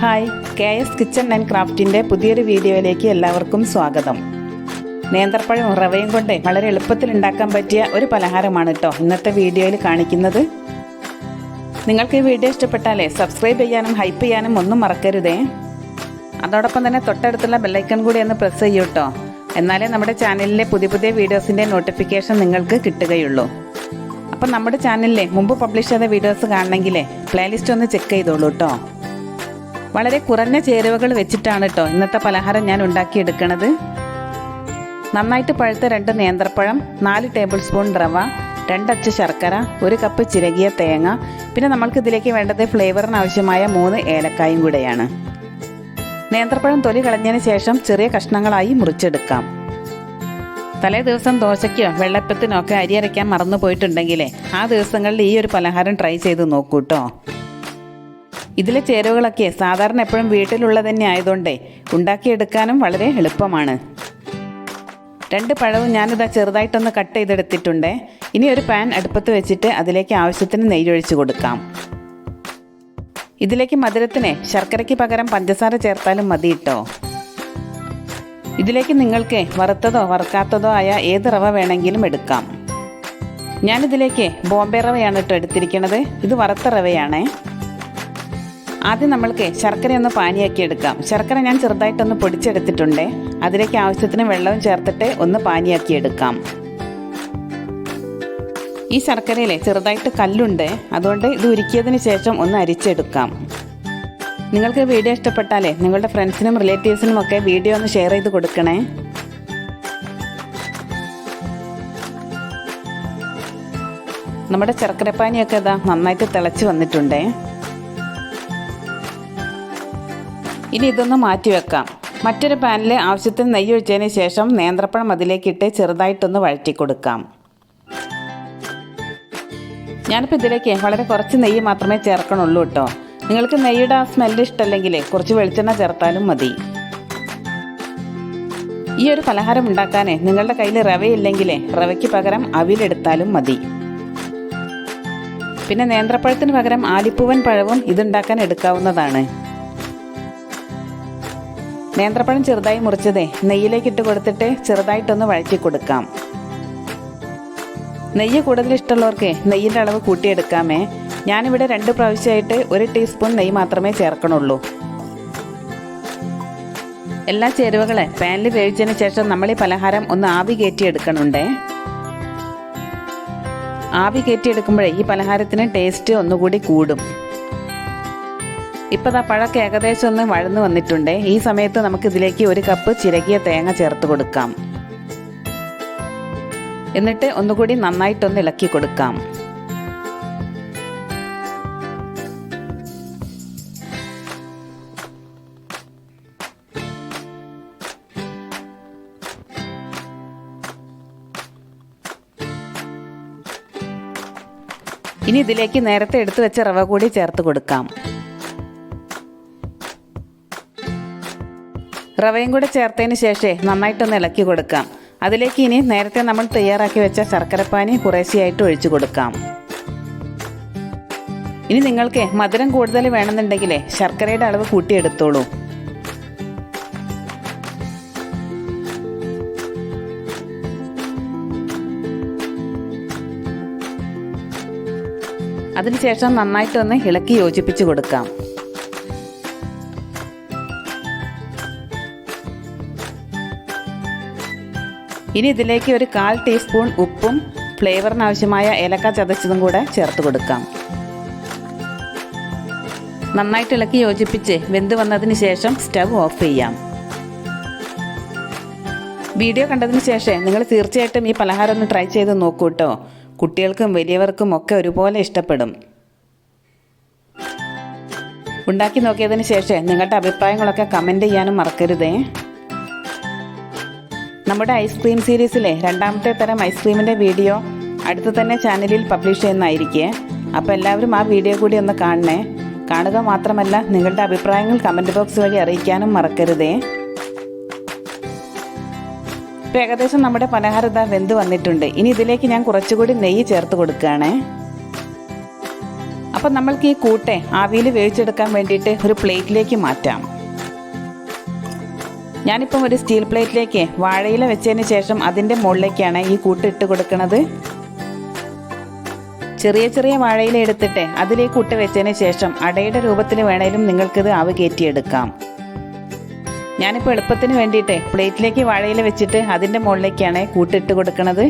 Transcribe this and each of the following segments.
Hi K S kitchen and ക്രാഫ്റ്റിന്റെ പുതിയൊരു വീഡിയോയിലേക്ക് എല്ലാവർക്കും സ്വാഗതം. നേന്ത്രപ്പഴവും റവയും കൊണ്ട് വളരെ എളുപ്പത്തിൽ ഉണ്ടാക്കാൻ പറ്റിയ ഒരു പലഹാരമാണ് കേട്ടോ ഇന്നത്തെ വീഡിയോയിൽ കാണിക്കുന്നത്. നിങ്ങൾക്ക് ഈ വീഡിയോ ഇഷ്ടപ്പെട്ടാലേ സബ്സ്ക്രൈബ് ചെയ്യാനും ഹൈപ്പ് ചെയ്യാനും ഒന്നും മറക്കരുതേ. അതോടൊപ്പം തന്നെ തൊട്ടടുത്തുള്ള ബെല്ലൈക്കൺ കൂടി ഒന്ന് പ്രസ് ചെയ്യൂ കേട്ടോ എന്നാലേ നമ്മുടെ ചാനലിലെ പുതിയ പുതിയ വീഡിയോസിന്റെ നോട്ടിഫിക്കേഷൻ നിങ്ങൾക്ക് കിട്ടുകയുള്ളൂ. അപ്പം നമ്മുടെ ചാനലിലെ മുമ്പ് പബ്ലിഷ് ചെയ്ത വീഡിയോസ് കാണണമെങ്കിലേ പ്ലേലിസ്റ്റ് ഒന്ന് ചെക്ക് ചെയ്തോളൂ കേട്ടോ വളരെ കുറഞ്ഞ ചേരുവകൾ വെച്ചിട്ടാണ് കേട്ടോ ഇന്നത്തെ പലഹാരം ഞാൻ ഉണ്ടാക്കിയെടുക്കണത്. നന്നായിട്ട് പഴുത്ത രണ്ട് നേന്ത്രപ്പഴം നാല് ടേബിൾ സ്പൂൺ റവ രണ്ടച്ച് ശർക്കര ഒരു കപ്പ് ചിരകിയ തേങ്ങ പിന്നെ നമ്മൾക്ക് ഇതിലേക്ക് വേണ്ടത് ഫ്ലേവറിന് ആവശ്യമായ മൂന്ന് ഏലക്കായും കൂടെയാണ്. നേന്ത്രപ്പഴം തൊലി കളഞ്ഞതിന് ശേഷം ചെറിയ കഷ്ണങ്ങളായി മുറിച്ചെടുക്കാം. തലേ ദിവസം ദോശയ്ക്കോ വെള്ളപ്പത്തിനോ ഒക്കെ അരി അരയ്ക്കാൻ മറന്നു പോയിട്ടുണ്ടെങ്കിലേ ആ ദിവസങ്ങളിൽ ഈ ഒരു പലഹാരം ട്രൈ ചെയ്ത് നോക്കൂ കേട്ടോ ഇതിലെ ചേരുവകളൊക്കെ സാധാരണ എപ്പോഴും വീട്ടിലുള്ള തന്നെ ആയതുകൊണ്ടേ ഉണ്ടാക്കിയെടുക്കാനും വളരെ എളുപ്പമാണ്. രണ്ട് പഴവും ഞാനിതാ ചെറുതായിട്ടൊന്ന് കട്ട് ചെയ്തെടുത്തിട്ടുണ്ട്. ഇനി ഒരു പാൻ അടുപ്പത്ത് വെച്ചിട്ട് അതിലേക്ക് ആവശ്യത്തിന് നെയ്യൊഴിച്ച് കൊടുക്കാം. ഇതിലേക്ക് മധുരത്തിന് ശർക്കരയ്ക്ക് പകരം പഞ്ചസാര ചേർത്താലും മതി കേട്ടോ ഇതിലേക്ക് നിങ്ങൾക്ക് വറുത്തതോ വറുക്കാത്തതോ ആയ ഏത് റവ വേണമെങ്കിലും എടുക്കാം. ഞാനിതിലേക്ക് ബോംബെ റവയാണ് കേട്ടോ എടുത്തിരിക്കുന്നത് ഇത് വറുത്ത റവയാണേ. ആദ്യം നമ്മൾക്ക് ശർക്കര ഒന്ന് പാനിയാക്കി എടുക്കാം ശർക്കര ഞാൻ ചെറുതായിട്ടൊന്ന് പൊടിച്ചെടുത്തിട്ടുണ്ട്. അതിലേക്ക് ആവശ്യത്തിന് വെള്ളവും ചേർത്തിട്ട് ഒന്ന് പാനിയാക്കി എടുക്കാം ഈ ശർക്കരയിലെ ചെറുതായിട്ട് കല്ലുണ്ട്. അതുകൊണ്ട് ഇത് ഉരുക്കിയതിന് ശേഷം ഒന്ന് അരിച്ചെടുക്കാം. നിങ്ങൾക്ക് വീഡിയോ ഇഷ്ടപ്പെട്ടാലേ നിങ്ങളുടെ ഫ്രണ്ട്സിനും റിലേറ്റീവ്സിനും ഒക്കെ വീഡിയോ ഒന്ന് ഷെയർ ചെയ്ത് കൊടുക്കണേ. നമ്മുടെ ശർക്കരപ്പാനിയൊക്കെ ഇതാ നന്നായിട്ട് തിളച്ച് വന്നിട്ടുണ്ടേ. ഇനി ഇതൊന്ന് മാറ്റി വെക്കാം. മറ്റൊരു പാനിൽ ആവശ്യത്തിന് നെയ്യ് ഒഴിച്ചതിന് ശേഷം നേന്ത്രപ്പഴം അതിലേക്കിട്ട് ചെറുതായിട്ടൊന്ന് വഴറ്റി കൊടുക്കാം ഞാനിപ്പോൾ ഇതിലേക്ക് വളരെ കുറച്ച് നെയ്യ് മാത്രമേ ചേർക്കണുള്ളൂ കേട്ടോ നിങ്ങൾക്ക് നെയ്യുടെ ആ സ്മെല്ല് ഇഷ്ടമല്ലെങ്കിൽ കുറച്ച് വെളിച്ചെണ്ണ ചേർത്താലും മതി. ഈ ഒരു പലഹാരം ഉണ്ടാക്കാനേ നിങ്ങളുടെ കയ്യിൽ റവയില്ലെങ്കിൽ റവയ്ക്ക് പകരം അവിലെടുത്താലും മതി. പിന്നെ നേന്ത്രപ്പഴത്തിന് പകരം ആലിപ്പൂവൻ പഴവും ഇതുണ്ടാക്കാൻ എടുക്കാവുന്നതാണ്. നേന്ത്രപ്പഴം ചെറുതായി മുറിച്ചതേ നെയ്യിലേക്ക് ഇട്ട് കൊടുത്തിട്ട് ചെറുതായിട്ടൊന്ന് വഴറ്റി കൊടുക്കാം. നെയ്യ് കൂടുതൽ ഇഷ്ടമുള്ളവർക്ക് നെയ്യിന്റെ അളവ് കൂട്ടിയെടുക്കാമേ. ഞാനിവിടെ രണ്ട് പ്രാവശ്യമായിട്ട് ഒരു ടീസ്പൂൺ നെയ്യ് മാത്രമേ ചേർക്കണുള്ളൂ. എല്ലാ ചേരുവകളെ പാനിൽ വേവിച്ചതിന് ശേഷം നമ്മൾ ഈ പലഹാരം ഒന്ന് ആവി കയറ്റി എടുക്കണുണ്ടേ ആവി കയറ്റി എടുക്കുമ്പോഴേ ഈ പലഹാരത്തിന് ടേസ്റ്റ് ഒന്നുകൂടി കൂടും. ഇപ്പോൾ ആ പഴമൊക്കെ ഏകദേശം ഒന്ന് വഴന്നു വന്നിട്ടുണ്ട്. ഈ സമയത്ത് നമുക്ക് ഇതിലേക്ക് ഒരു കപ്പ് ചിരകിയ തേങ്ങ ചേർത്ത് കൊടുക്കാം. എന്നിട്ട് ഒന്നുകൂടി നന്നായിട്ടൊന്ന് ഇളക്കി കൊടുക്കാം. ഇനി ഇതിലേക്ക് നേരത്തെ എടുത്തു വെച്ച റവ കൂടി ചേർത്ത് കൊടുക്കാം. റവയും കൂടെ ചേർത്തതിന് ശേഷമേ നന്നായിട്ടൊന്ന് ഇളക്കി കൊടുക്കാം. അതിലേക്ക് ഇനി നേരത്തെ നമ്മൾ തയ്യാറാക്കി വെച്ച ശർക്കരപ്പാനി കുറേശ്ശെയായിട്ട് ഒഴിച്ചു കൊടുക്കാം. ഇനി നിങ്ങൾക്ക് മധുരം കൂടുതൽ വേണമെന്നുണ്ടെങ്കിൽ ശർക്കരയുടെ അളവ് കൂട്ടിയെടുത്തോളൂ. അതിനുശേഷം നന്നായിട്ടൊന്ന് ഇളക്കി യോജിപ്പിച്ച് കൊടുക്കാം. ഇനി ഇതിലേക്ക് ഒരു കാൽ ടീസ്പൂൺ ഉപ്പും ഫ്ലേവറിന് ആവശ്യമായ ഏലക്ക ചതച്ചതും കൂടെ ചേർത്ത് കൊടുക്കാം. നന്നായിട്ട് ഇളക്കി യോജിപ്പിച്ച് വെന്ത് വന്നതിന് ശേഷം സ്റ്റവ് ഓഫ് ചെയ്യാം. വീഡിയോ കണ്ടതിന് ശേഷം നിങ്ങൾ തീർച്ചയായിട്ടും ഈ പലഹാരം ഒന്ന് ട്രൈ ചെയ്ത് നോക്കൂ കേട്ടോ കുട്ടികൾക്കും വലിയവർക്കും ഒക്കെ ഒരുപോലെ ഇഷ്ടപ്പെടും. ഉണ്ടാക്കി നോക്കിയതിന് ശേഷം നിങ്ങളുടെ അഭിപ്രായങ്ങളൊക്കെ കമന്റ് ചെയ്യാനും മറക്കരുതേ. നമ്മുടെ ഐസ്ക്രീം സീരീസിലെ രണ്ടാമത്തെ തരം ഐസ്ക്രീമിന്റെ വീഡിയോ അടുത്ത് തന്നെ ചാനലിൽ പബ്ലിഷ് ചെയ്യുന്നതായിരിക്കേ. അപ്പോൾ എല്ലാവരും ആ വീഡിയോ കൂടി ഒന്ന് കാണണേ. കാണുക മാത്രമല്ല നിങ്ങളുടെ അഭിപ്രായങ്ങൾ കമന്റ് ബോക്സ് വഴി അറിയിക്കാനും മറക്കരുതേ. ഇപ്പം ഏകദേശം നമ്മുടെ പലഹാരം ഇതാ വെന്ത് വന്നിട്ടുണ്ട്. ഇനി ഇതിലേക്ക് ഞാൻ കുറച്ചുകൂടി നെയ്യ് ചേർത്ത് കൊടുക്കുകയാണേ. അപ്പം നമ്മൾക്ക് ഈ കൂട്ടെ ആവിയിൽ വേവിച്ചെടുക്കാൻ വേണ്ടിയിട്ട് ഒരു പ്ലേറ്റിലേക്ക് മാറ്റാം. ഞാനിപ്പം ഒരു സ്റ്റീൽ പ്ലേറ്റിലേക്ക് വാഴയില വെച്ചതിന് ശേഷം അതിന്റെ മുകളിലേക്കാണ് ഈ കൂട്ടിട്ട് കൊടുക്കുന്നത്. ചെറിയ ചെറിയ വാഴയില എടുത്തിട്ട് അതിലേക്ക് കൂട്ട് വെച്ചതിന് ശേഷം അടയുടെ രൂപത്തിൽ വേണേലും നിങ്ങൾക്കിത് ആവ് കയറ്റിയെടുക്കാം. ഞാനിപ്പോൾ എളുപ്പത്തിന് വേണ്ടിയിട്ട് പ്ലേറ്റിലേക്ക് വാഴയില വെച്ചിട്ട് അതിന്റെ മുകളിലേക്കാണ് കൂട്ടിട്ട് കൊടുക്കുന്നത്.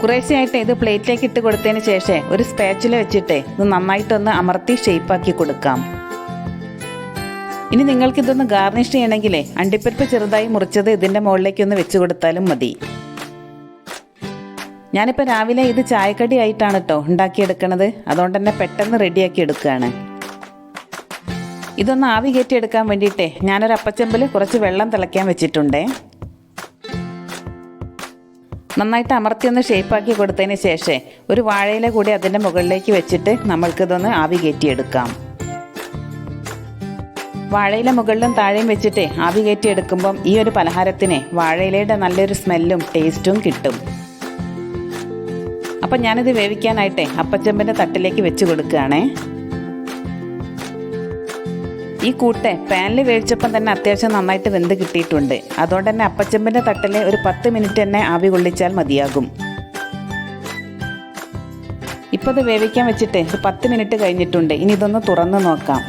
കുറേശ്ശെയായിട്ട് ഇത് പ്ലേറ്റിലേക്ക് ഇട്ട് കൊടുത്തതിന് ശേഷം ഒരു സ്പാച്ചില വെച്ചിട്ട് ഇത് നന്നായിട്ടൊന്ന് അമർത്തി ഷേപ്പാക്കി കൊടുക്കാം. ഇനി നിങ്ങൾക്ക് ഇതൊന്ന് ഗാർണിഷ് ചെയ്യണമെങ്കിലേ അണ്ടിപ്പരിപ്പ് ചെറുതായി മുറിച്ചത് ഇതിന്റെ മുകളിലേക്ക് ഒന്ന് വെച്ച് കൊടുത്താലും മതി. ഞാനിപ്പോൾ രാവിലെ ഇത് ചായക്കടി ആയിട്ടാണ് കേട്ടോ ഉണ്ടാക്കിയെടുക്കണത്. അതുകൊണ്ട് തന്നെ പെട്ടെന്ന് റെഡിയാക്കി എടുക്കുകയാണ്. ഇതൊന്ന് ആവി കയറ്റി എടുക്കാൻ വേണ്ടിയിട്ടേ ഞാനൊരു അപ്പച്ചമ്പിൽ കുറച്ച് വെള്ളം തിളയ്ക്കാൻ വെച്ചിട്ടുണ്ടേ. നന്നായിട്ട് അമർത്തി ഒന്ന് ഷേപ്പാക്കി കൊടുത്തതിന് ശേഷം ഒരു വാഴയില കൂടി അതിന്റെ മുകളിലേക്ക് വെച്ചിട്ട് നമ്മൾക്കിതൊന്ന് ആവി കയറ്റിയെടുക്കാം വാഴയില മുകളിലും താഴെയും വെച്ചിട്ട് ആവി കയറ്റി എടുക്കുമ്പം ഈ ഒരു പലഹാരത്തിന് വാഴയിലയുടെ നല്ലൊരു സ്മെല്ലും ടേസ്റ്റും കിട്ടും. അപ്പം ഞാനിത് വേവിക്കാനായിട്ട് അപ്പച്ചമ്പിന്റെ തട്ടിലേക്ക് വെച്ച് കൊടുക്കുകയാണേ. ഈ കൂട്ട് പാനിൽ വേവിച്ചപ്പം തന്നെ അത്യാവശ്യം നന്നായിട്ട് വെന്ത് കിട്ടിയിട്ടുണ്ട്. അതുകൊണ്ട് തന്നെ അപ്പച്ചമ്പിന്റെ തട്ടിൽ ഒരു പത്ത് മിനിറ്റ് തന്നെ ആവി കൊള്ളിച്ചാൽ മതിയാകും. ഇപ്പോൾ ഇത് വേവിക്കാൻ വെച്ചിട്ട് ഒരു പത്ത് മിനിറ്റ് കഴിഞ്ഞിട്ടുണ്ട്. ഇനി ഇതൊന്ന് തുറന്ന് നോക്കാം.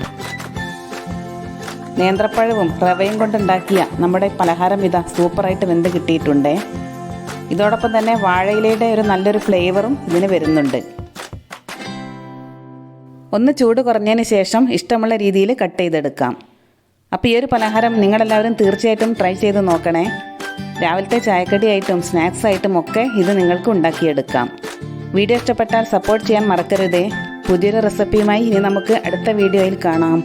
നേന്ത്രപ്പഴവും റവയും കൊണ്ടുണ്ടാക്കിയ നമ്മുടെ പലഹാരം ഇതാ സൂപ്പറായിട്ട് വെന്ത് കിട്ടിയിട്ടുണ്ട്. ഇതോടൊപ്പം തന്നെ വാഴയിലയുടെ ഒരു നല്ലൊരു ഫ്ലേവറും ഇതിന് വരുന്നുണ്ട്. ഒന്ന് ചൂട് കുറഞ്ഞതിന് ശേഷം ഇഷ്ടമുള്ള രീതിയിൽ കട്ട് ചെയ്തെടുക്കാം. അപ്പോൾ ഈ ഒരു പലഹാരം നിങ്ങളെല്ലാവരും തീർച്ചയായിട്ടും ട്രൈ ചെയ്ത് നോക്കണേ. രാവിലത്തെ ചായക്കടിയായിട്ടും സ്നാക്സ് ആയിട്ടും ഒക്കെ ഇത് നിങ്ങൾക്ക് ഉണ്ടാക്കിയെടുക്കാം. വീഡിയോ ഇഷ്ടപ്പെട്ടാൽ സപ്പോർട്ട് ചെയ്യാൻ മറക്കരുതേ. പുതിയൊരു റെസിപ്പിയുമായി ഇനി നമുക്ക് അടുത്ത വീഡിയോയിൽ കാണാം.